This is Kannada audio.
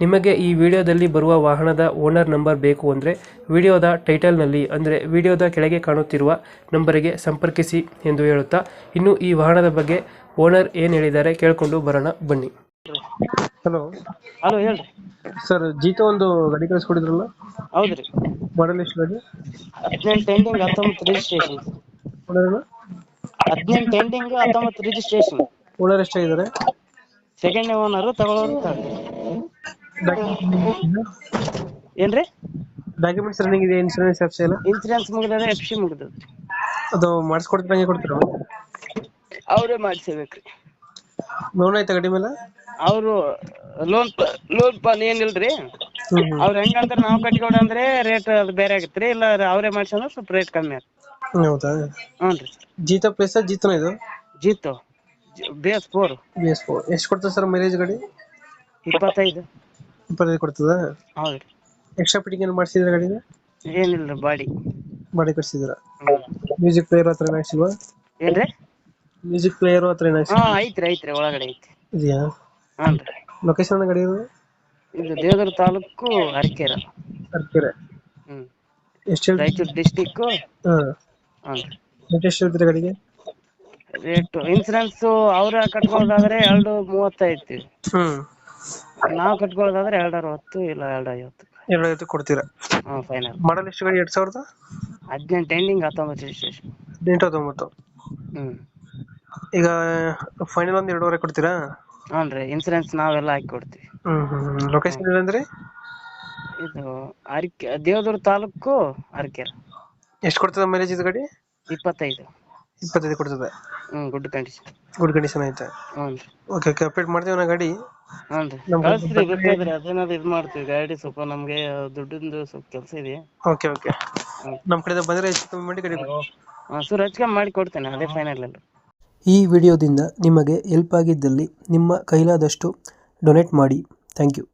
ನಿಮಗೆ ಈ ವಿಡಿಯೋದಲ್ಲಿ ಬರುವ ವಾಹನದ ಓನರ್ ನಂಬರ್ ಬೇಕು ಅಂದರೆ ವಿಡಿಯೋದ ಟೈಟಲ್ನಲ್ಲಿ ಅಂದರೆ ವಿಡಿಯೋದ ಕೆಳಗೆ ಕಾಣುತ್ತಿರುವ ನಂಬರಿಗೆ ಸಂಪರ್ಕಿಸಿ ಎಂದು ಹೇಳುತ್ತಾ ಇನ್ನು ಈ ವಾಹನದ ಬಗ್ಗೆ ಓನರ್ ಏನು ಹೇಳಿದ್ದಾರೆ ಕೇಳಿಕೊಂಡು ಬರೋಣ ಬನ್ನಿ. ಹಲೋ. ಹಲೋ ಹೇಳ್ರಿ. ಸರ್ ಜೀತೋ ಒಂದು ಗಾಡಿ ಕಳಿಸ್ಕೊಡಿದ್ರಲ್ಲ? ಹೌದ್ರಿ ಮಾಡಲ್ ಎಷ್ಟು ಗಾಡಿ? ಹದಿನೆಂಟು ಎಂಡಿಂಗ್ ಹತ್ತೊಂಬತ್ತು ರಿಜಿಸ್ಟ್ರೇಷನ್ ಓನರ್ ಹದಿನೆಂಟು ಎಂಡಿಂಗ್ ಹತ್ತೊಂಬತ್ತು ರಿಜಿಸ್ಟ್ರೇಷನ್ ಓನರ್ ಎಷ್ಟಾಗಿದ್ದಾರೆ? ಸೆಕೆಂಡ್ ಓನರ್ ತಗೊಳ್ಳೋರು ತಗೊಳ್ಳಿ ಏನ್ರಿ? ಡಾಕ್ಯುಮೆಂಟ್ಸ್ ರನ್ನಿಂಗ್ ಇದೆ ಇನ್ಶೂರೆನ್ಸ್ ಆಪ್ಸ್ ಎಲ್ಲ? ಇನ್ಸೂರೆನ್ಸ್ ಮುಗಿದದ ಎಫ್ ಸಿ ಮುಗಿದದ. ಅದು ಮಾಡಿಸ್ಕೊಡ್ತೀರ ಹಂಗೆ ಕೊಡ್ತೀರಾ? ಅವರೇ ಮಾಡಿಸ್ಬೇಕ್ರಿ. ಲೋನ್ ಆಯ್ತಾ ಗಾಡಿ ಮೇಲೆ? ಅವರು ಲೋನ್ ಲೋನ್ ಪಾನ್ ಏನಿಲ್ರಿ? ಅವ್ರು ಹೆಂಗಂತಾರ ನಾವು ಕಟ್ಕೊಡ ಅಂದ್ರೆ ರೇಟ್ ಅದು ಬೇರೆ ಆಗತ್ರಿ ಇಲ್ಲ ಅವರೇ ಮಾಡ್ಸಂದ್ರೆ ಸ್ವಲ್ಪ ರೇಟ್ ಕಮ್ಮಿ ಆಗುತ್ತೆ. ಹೌದಾ? ಹ್ಞೂ ರೀ. ಜೀತ ಪ್ಲೇಸ್ ಜೀತನ ಇದು? Jeetu base four B S four ಎಷ್ಟು ಕೊಡ್ತದೆ ಸರ್ ಮೈಲೇಜ್ ಗಾಡಿ? ಇಪ್ಪತ್ತೈದು. ಇಪ್ಪತ್ತೈದು ಕೊಡ್ತದ? ಹೌದ್ರಿ ಎಕ್ಸ್ಟ್ರಾ ಫಿಟ್ಟಿಂಗ್ ಏನು ಮಾಡ್ಸಿದ್ರ ಗಾಡಿಗೆ? ಏನಿಲ್ಲ ಬಾಡಿ. ಬಾಡಿ ಕಟ್ಸಿದ್ರ ಮ್ಯೂಸಿಕ್ ಪ್ಲೇಯರ್ ಹತ್ರ ಏನಾಗ್ಸಿಲ್ವಾ ಏನ್ರಿ? ಮ್ಯೂಸಿಕ್ ಪ್ಲೇಯರ್ ಹತ್ರ ಏನಾಗ್ಸಿ ಹಾ ಐತ್ರಿ ಐತ್ರಿ ಒಳಗಡೆ ಐತಿ ಇದೆಯಾ? ಹಾನ್ರಿ ಲೊಕೇಶನ್ ಗಾಡಿ ಇದು? ಇದು ದೇವದರ ತಾಲೂಕು ಅರಕೆರೆ ಅರ್ಕೆರೆ ಹ್ಮ್. ಎಷ್ಟು ರಾಯಚೂರು ಡಿಸ್ಟಿಕ್ ಹಾಂ. ಹಾನ್ರಿ ಎಷ್ಟು ಹೇಳ್ತೀರಿ ಗಾಡಿಗೆ? ರೇಟ್ ಇನ್ಸೂರೆನ್ಸ್ ಅವ್ರ ಕಟ್ಕೊಳ್ಳೋದಾದ್ರೆ ಎರಡು ಮೂವತ್ತೈತಿ ಹ್ಞೂ ನಾವು ಕಟ್ಕೊಳ್ಳೋದಾದ್ರೆ ಎರಡು ಅರವತ್ತು ಇಲ್ಲ ಎರಡು ಐವತ್ತು ಎರಡು ಐವತ್ತು ಕೊಡ್ತೀರಾ? ಹಾ ಫೈನಲ್ ಮಾಡಲ್ ಎಷ್ಟು ಗಾಡಿ ಎರಡು ಸಾವಿರದ? ಹದಿನೆಂಟು ಎಂಡಿಂಗ್ ಹತ್ತೊಂಬತ್ತು ರಿಜಿಸ್ಟ್ರೇಷನ್ ಹದಿನೆಂಟು ಹತ್ತೊಂಬತ್ತು. ಹ್ಮ್. ಈಗ ಫೈನಲ್ ಒಂದು ಎರಡೂವರೆ ಕೊಡ್ತೀರಾ? ಹಾನ್ರಿ ಇನ್ಸೂರೆನ್ಸ್ ನಾವೆಲ್ಲ ಹಾಕಿ ಕೊಡ್ತೀವಿ. ಹ್ಞೂ ಹ್ಞೂ ಲೊಕೇಶನ್ ಏನಂದ್ರೆ ಇದು ಅರಕೆ ದೇವದುರ್ಗ ತಾಲೂಕು ಅರಕೆರೆ. ಎಷ್ಟು ಕೊಡ್ತದೆ ಮೈಲೇಜ್ ಇದು ಗಾಡಿ? ಇಪ್ಪತ್ತೈದು. ಇಪ್ಪತ್ತೈದು ಕೊಡ್ತದೆ. ಹ್ಮ್ ಗುಡ್ ಕಂಡೀಷನ್ ಗುಡ್ ಕಂಡೀಷನ್ ಐತೆ. ಓಕೆ ಓಕೆ ಅಪ್ಡೇಟ್ ಮಾಡ್ತೀವಿ ನಾ ಗಾಡಿ. ಹ್ಞೂನ್ರಿ ನಮ್ಗೆ ಕಳಿಸ್ರಿ ಬೇಕಾದ್ರೆ ಅದೇನಾದ್ರು ಇದು ಮಾಡ್ತೀವಿ ಗಾಡಿ ಸ್ವಲ್ಪ ನಮ್ಗೆ ದುಡ್ಡಿಂದು ಸ್ವಲ್ಪ ಕೆಲಸ ಇದೆ. Okay okay. ನಮ್ಮ ಕಡೆ ಬಂದರೆ ಹೆಚ್ಚು ಕಮ್ಮಿ ಮಾಡಿ ಗಾಡಿ ಕೊಡಿ. ಹಾಂ ಸರ್ ಹಚ್ಕೊಂಡ್ ಮಾಡಿ ಕೊಡ್ತೇನೆ ಅದೇ ಫೈನಲ್ ಅಲ್ಲ ಈ ವಿಡಿಯೋದಿಂದ ನಿಮಗೆ ಹೆಲ್ಪ್ ಆಗಿದ್ದಲ್ಲಿ ನಿಮ್ಮ ಕೈಲಾದಷ್ಟು ಡೊನೇಟ್ ಮಾಡಿ. Thank you